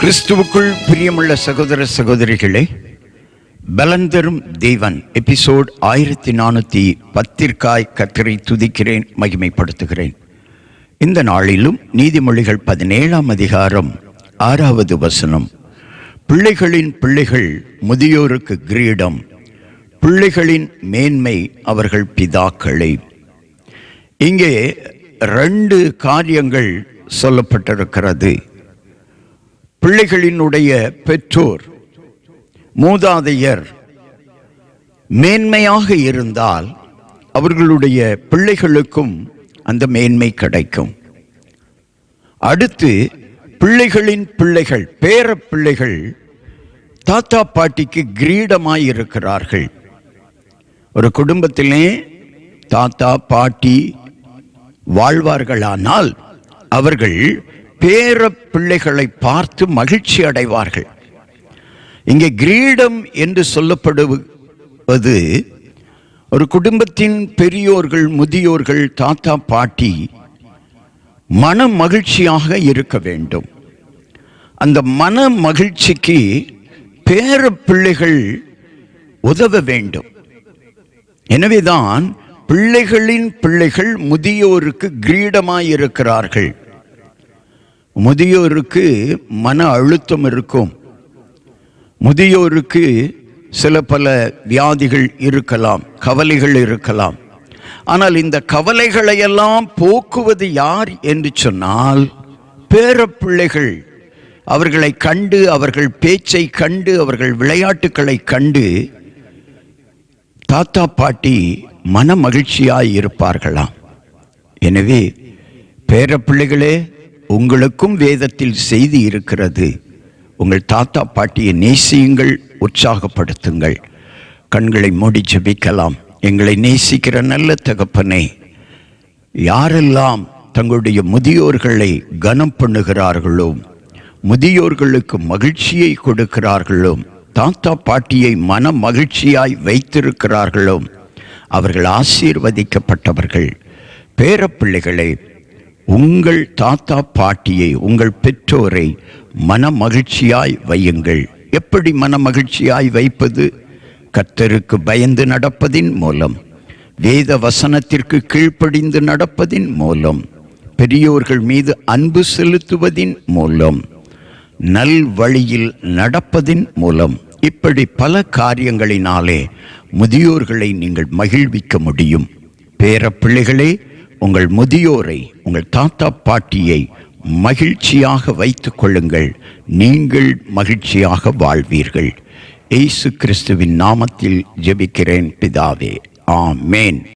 கிறிஸ்துவுக்குள் பிரியமுள்ள சகோதர சகோதரிகளே பலந்தரும் தெய்வன் தேவன் எபிசோட் ஆயிரத்தி நானூற்றி பத்திற்காய் கத்தரை துதிக்கிறேன் மகிமைப்படுத்துகிறேன். இந்த நாளிலும் நீதிமொழிகள் பதினேழாம் அதிகாரம் ஆறாவது வசனம். பிள்ளைகளின் பிள்ளைகள் முதியோருக்கு கிரீடம் பிள்ளைகளின் மேன்மை அவர்கள் பிதாக்களை. இங்கே ரெண்டு காரியங்கள் சொல்லப்பட்டிருக்கிறது. பிள்ளைகளினுடைய பெற்றோர் மூதாதையர் மேன்மையாக இருந்தால் அவர்களுடைய பிள்ளைகளுக்கும் அந்த மேன்மை கிடைக்கும். அடுத்து பிள்ளைகளின் பிள்ளைகள் பேர பிள்ளைகள் தாத்தா பாட்டிக்கு கிரீடமாய் இருக்கிறார்கள் ஒரு குடும்பத்திலே தாத்தா பாட்டி வாழ்வார்களானால் அவர்கள் பேர பிள்ளைகளை பார்த்து மகிழ்ச்சி அடைவார்கள். இங்கே கிரீடம் என்று சொல்லப்படுவது ஒரு குடும்பத்தின் பெரியோர்கள் முதியோர்கள் தாத்தா பாட்டி மன மகிழ்ச்சியாக இருக்க வேண்டும். அந்த மன மகிழ்ச்சிக்கு பேர பிள்ளைகள் உதவ வேண்டும். எனவேதான் பிள்ளைகளின் பிள்ளைகள் முதியோருக்கு கிரீடமாயிருக்கிறார்கள். முதியோருக்கு மன அழுத்தம் இருக்கும். முதியோருக்கு சில பல வியாதிகள் இருக்கலாம் கவலைகள் இருக்கலாம். ஆனால் இந்த கவலைகளையெல்லாம் போக்குவது யார் என்று சொன்னால் பேரப்பிள்ளைகள். அவர்களை கண்டு அவர்கள் பேச்சை கண்டு அவர்கள் விளையாட்டுக்களை கண்டு தாத்தா பாட்டி மன மகிழ்ச்சியாய் இருப்பார்களாம். எனவே பேரப்பிள்ளைகளே உங்களுக்கும் வேதத்தில் செய்தி இருக்கிறது. உங்கள் தாத்தா பாட்டியை நேசியுங்கள் உற்சாகப்படுத்துங்கள். கண்களை மூடி ஜபிக்கலாம். எங்களை நேசிக்கிற நல்ல தகப்பனே யாரெல்லாம் தங்களுடைய முதியோர்களை கனம் பண்ணுகிறார்களோ முதியோர்களுக்கு மகிழ்ச்சியை கொடுக்கிறார்களோ தாத்தா பாட்டியை மன மகிழ்ச்சியாய் வைத்திருக்கிறார்களோ அவர்கள் ஆசீர்வதிக்கப்பட்டவர்கள். பேரப்பிள்ளைகளை உங்கள் தாத்தா பாட்டியை உங்கள் பெற்றோரை மன மகிழ்ச்சியாய் வையுங்கள். எப்படி மன மகிழ்ச்சியாய் வைப்பது? கர்த்தருக்கு பயந்து நடப்பதின் மூலம் வேத வசனத்திற்கு கீழ்ப்படிந்து நடப்பதின் மூலம் பெரியோர்கள் மீது அன்பு செலுத்துவதின் மூலம் நல் வழியில் நடப்பதின் மூலம் இப்படி பல காரியங்களினாலே முதியோர்களை நீங்கள் மகிழ்விக்க முடியும். பேர பிள்ளைகளே உங்கள் முதியோரை உங்கள் தாத்தா பாட்டியை மகிழ்ச்சியாக வைத்துக் கொள்ளுங்கள். நீங்கள் மகிழ்ச்சியாக வாழ்வீர்கள். இயேசு கிறிஸ்துவின் நாமத்தில் ஜெபிக்கிறேன் பிதாவே. ஆமேன்.